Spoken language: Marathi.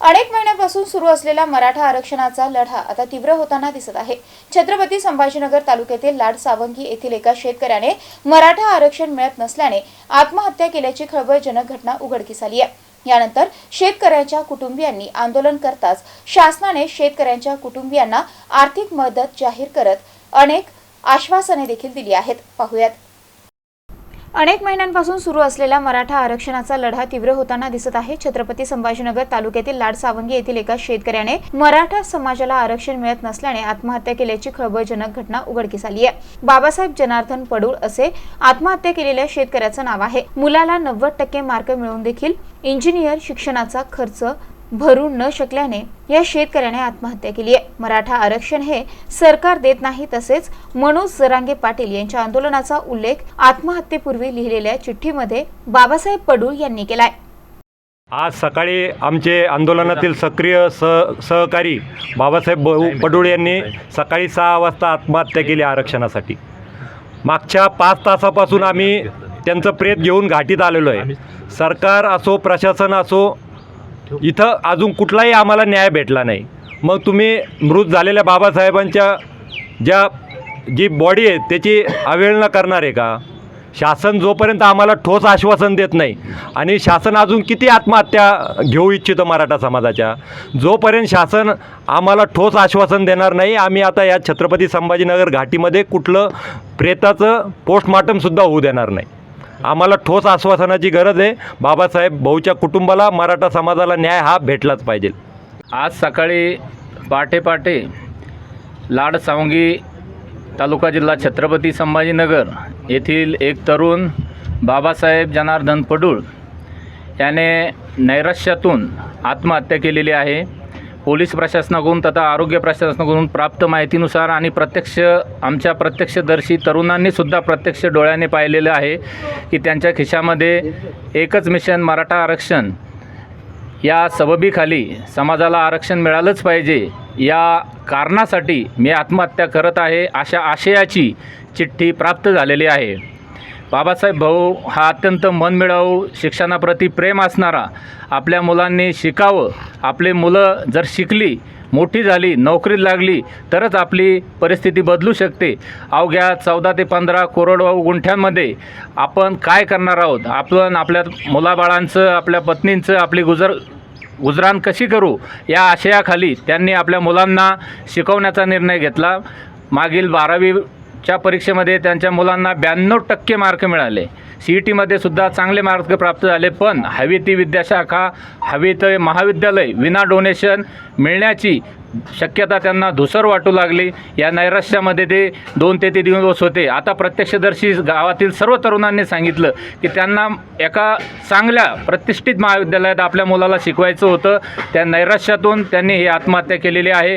अनेक महिन्यापासून सुरू असलेला मराठा आरक्षणाचा लढा आता तीव्र होताना दिसत आहे. छत्रपती संभाजीनगर तालुक्यातील लाड सावंगी येथील एका शेतकऱ्याने मराठा आरक्षण मिळत नसल्याने आत्महत्या केल्याची खळबळजनक घटना उघडकीस आली आहे. यानंतर शेतकऱ्यांच्या कुटुंबियांनी आंदोलन करताच शासनाने शेतकऱ्यांच्या कुटुंबियांना आर्थिक मदत जाहीर करत अनेक आश्वासने देखील दिली आहेत. पाहुयात. अनेक महिन्यांपासून सुरू असलेला मराठा आरक्षणाचा लढा तीव्र होताना दिसत आहे. छत्रपती संभाजीनगर तालुक्यातील लाड सावंगी येथील एका शेतकऱ्याने मराठा समाजाला आरक्षण मिळत नसल्याने आत्महत्या केल्याची खळबळजनक घटना उघडकीस आली आहे. बाबासाहेब जनार्दन पडूळ असे आत्महत्या केलेल्या शेतकऱ्याचं नाव आहे. मुलाला नव्वद टक्के मार्क मिळून देखील इंजिनियर शिक्षणाचा खर्च भरू न शकल्याने या शेतकऱ्याने आत्महत्या केली आहे. मराठा आरक्षण हे सरकार देत नाही तसेच मनोज जरांगे पाटील यांच्या आंदोलनाचा उल्लेख आत्महत्येपूर्वी लिहिलेल्या चिठ्ठीमध्ये बाबासाहेब पडूळ यांनी केलाय. आज सकाळी आमचे आंदोलनातील सक्रिय सह सहकारी बाबासाहेब भाऊ पडूळ यांनी सकाळी सहा वाजता आत्महत्या केली आरक्षणासाठी. मागच्या पाच तासापासून आम्ही त्यांचं प्रेत घेऊन घाटीत आलेलो आहे. सरकार असो प्रशासन असो इथं अजून कुठलाही आम्हाला न्याय भेटला नाही. मग तुम्ही मृत झालेल्या बाबासाहेबांच्या ज्या जी बॉडी आहे त्याची अवहेलना करणार आहे का? शासन जोपर्यंत आम्हाला ठोस आश्वासन देत नाही आणि शासन अजून किती आत्महत्या घेऊ इच्छितं मराठा समाजाच्या? जोपर्यंत शासन आम्हाला ठोस आश्वासन देणार नाही आम्ही आता या छत्रपती संभाजीनगर घाटीमध्ये कुठलं प्रेताचं पोस्टमार्टमसुद्धा होऊ देणार नाही. आम्हाला ठोस आश्वासनाची गरज आहे. बाबासाहेब भाऊच्या कुटुंबाला मराठा समाजाला न्याय हा भेटलाच पाहिजे. आज सकाळी पहाटे पहाटे लाड सावंगी तालुका जिल्हा छत्रपती संभाजीनगर येथील एक तरुण बाबासाहेब जनार्दन पडूळ याने नैराश्यातून आत्महत्या केलेली आहे. पोलीस प्रशासनाकडून तथा आरोग्य प्रशासनाकडून प्राप्त माहितीनुसार आणि प्रत्यक्ष आमच्या प्रत्यक्षदर्शी तरुणांनीसुद्धा प्रत्यक्ष डोळ्याने पाहिलेलं आहे की त्यांच्या खिशामध्ये एकच मिशन मराठा आरक्षण. या सबबीखाली समाजाला आरक्षण मिळालंच पाहिजे. या कारणासाठी मी आत्महत्या करत आहे अशा आशयाची चिठ्ठी प्राप्त झालेली आहे. बाबासाहेब भाऊ हा अत्यंत मनमिळावू शिक्षणाप्रती प्रेम असणारा आपल्या मुलांनी शिकावं. आपली मुलं जर शिकली मोठी झाली नोकरीत लागली तरच आपली परिस्थिती बदलू शकते. अवघ्या चौदा ते पंधरा कोरडवाहू गुंठ्यांमध्ये आपण काय करणार आहोत? आपण आपल्या मुलाबाळांचं आपल्या पत्नींचं आपली गुजर गुजराण कशी करू? या आशयाखाली त्यांनी आपल्या मुलांना शिकवण्याचा निर्णय घेतला. मागील बारावी च्या परीक्षेमध्ये त्यांच्या मुलांना ब्याण्णव टक्के मार्क मिळाले. सी ई टीमध्ये सुद्धा चांगले मार्क प्राप्त झाले पण हवी ती विद्याशाखा हवी ते महाविद्यालय विना डोनेशन मिळण्याची शक्यता त्यांना धुसर वाटू लागली. या नैराश्यामध्ये ते दोन ते तीन दिवस होते. आता प्रत्यक्षदर्शी गावातील सर्व तरुणांनी सांगितलं की त्यांना एका चांगल्या प्रतिष्ठित महाविद्यालयात आपल्या मुलाला शिकवायचं होतं. त्या नैराश्यातून त्यांनी ही आत्महत्या केलेली आहे.